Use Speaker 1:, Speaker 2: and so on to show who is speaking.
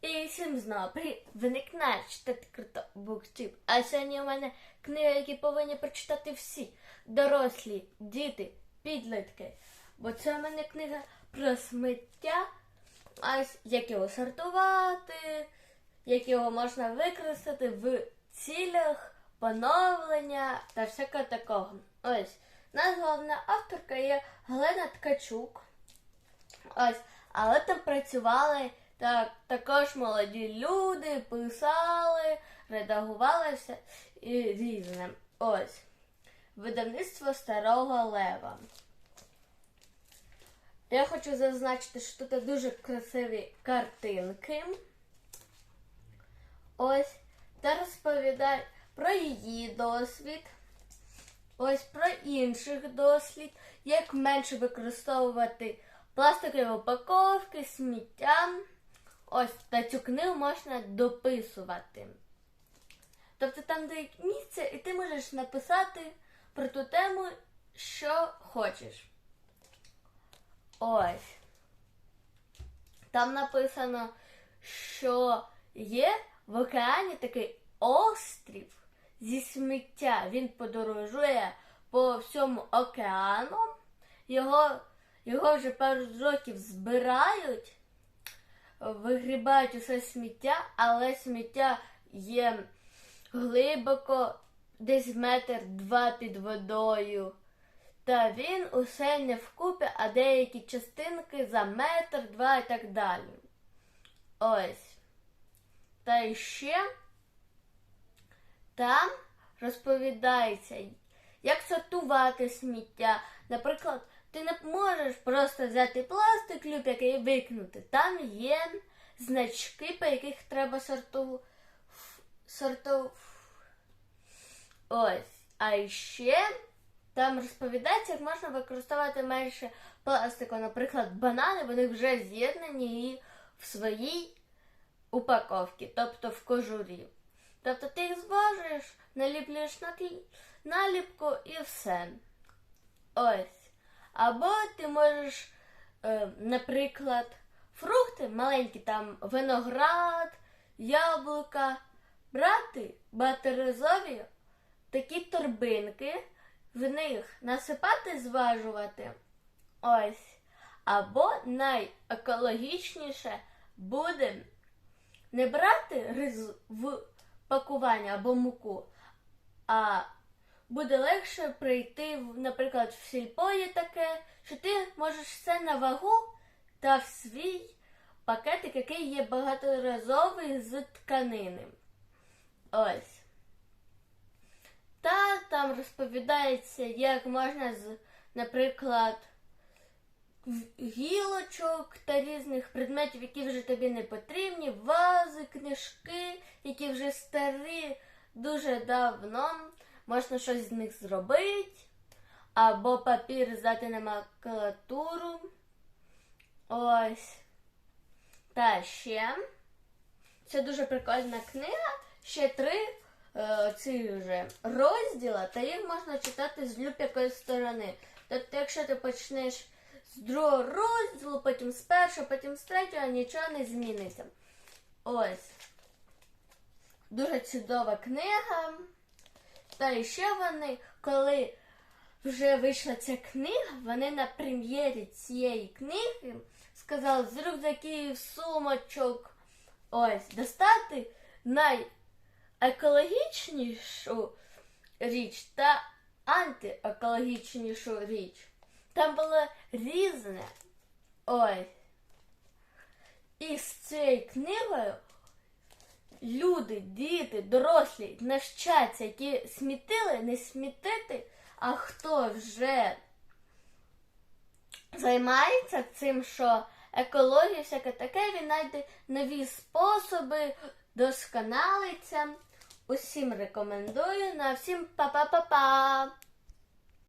Speaker 1: І всім знову привіт! Ви не читати круто. А сьогодні у мене книги, які повинні прочитати всі дорослі, діти, підлітки. Бо це у мене книга про сміття, як його сортувати, як його можна використати в цілях поновлення та всякого такого. Ось нас головна авторка є Галина Ткачук. Ось, але там працювали так, також молоді люди, писали, редагували все і різне. Ось. Видавництво Старого Лева. Я хочу зазначити, що тут дуже красиві картинки. Ось. Та розповідає про її досвід. Ось про інших дослід, як менше використовувати пластикові упаковки, сміття. Ось та цю книгу можна дописувати. Тобто там дають місце, і ти можеш написати про ту тему, що хочеш. Ось. Там написано, що є в океані такий острів зі сміття. Він подорожує по всьому океану. Його, його вже пару років збирають, вигрібають усе сміття, але сміття є глибоко, десь метр два під водою. Та він усе не вкупі, а деякі частинки за метр, два і так далі. Ось. Та ще там розповідається, як сортувати сміття. Наприклад, ти не можеш просто взяти пластик, люб, і викинути. Там є значки, по яких треба сорту... сорту... Ось. А ще там розповідається, як можна використовувати менше пластику. Наприклад, банани, вони вже з'єднані і в своїй упаковці, тобто в кожурі. Тобто ти їх зважуєш, наліплюєш наліпку і все. Ось. Або ти можеш, е, наприклад, фрукти маленькі, там виноград, яблука, брати батеризові такі торбинки, в них насипати, зважувати. Ось. Або найекологічніше буде не брати рис в пакування або муку, а буде легше прийти, наприклад, в сільпо є таке, що ти можеш все на вагу та в свій пакетик, який є багаторазовий з тканини. Ось. Та там розповідається, як можна з, наприклад, гілочок та різних предметів, які вже тобі не потрібні, вази, книжки, які вже старі дуже давно. Можна щось з них зробити. Або папір здати на макулатуру. Ось. Та ще. Це дуже прикольна книга. Ще три е, ці вже розділа, та їх можна читати з люб-якої сторони. Тобто, якщо ти почнеш з другого розділу, потім з першого, потім з третього, нічого не зміниться. Ось. Дуже чудова книга. Та ще вони, коли вже вийшла ця книга, вони на прем'єрі цієї книги сказали з рюкзаків, сумочок. Ось, достати найекологічнішу річ та антиекологічнішу річ. Там було різне. Ой. І з цією книгою люди, діти, дорослі навчаться, які смітили, не смітити, а хто вже займається цим, що екологія, всяке таке, він знайде нові способи, досконалиться. Усім рекомендую. На всім па-па-па-па!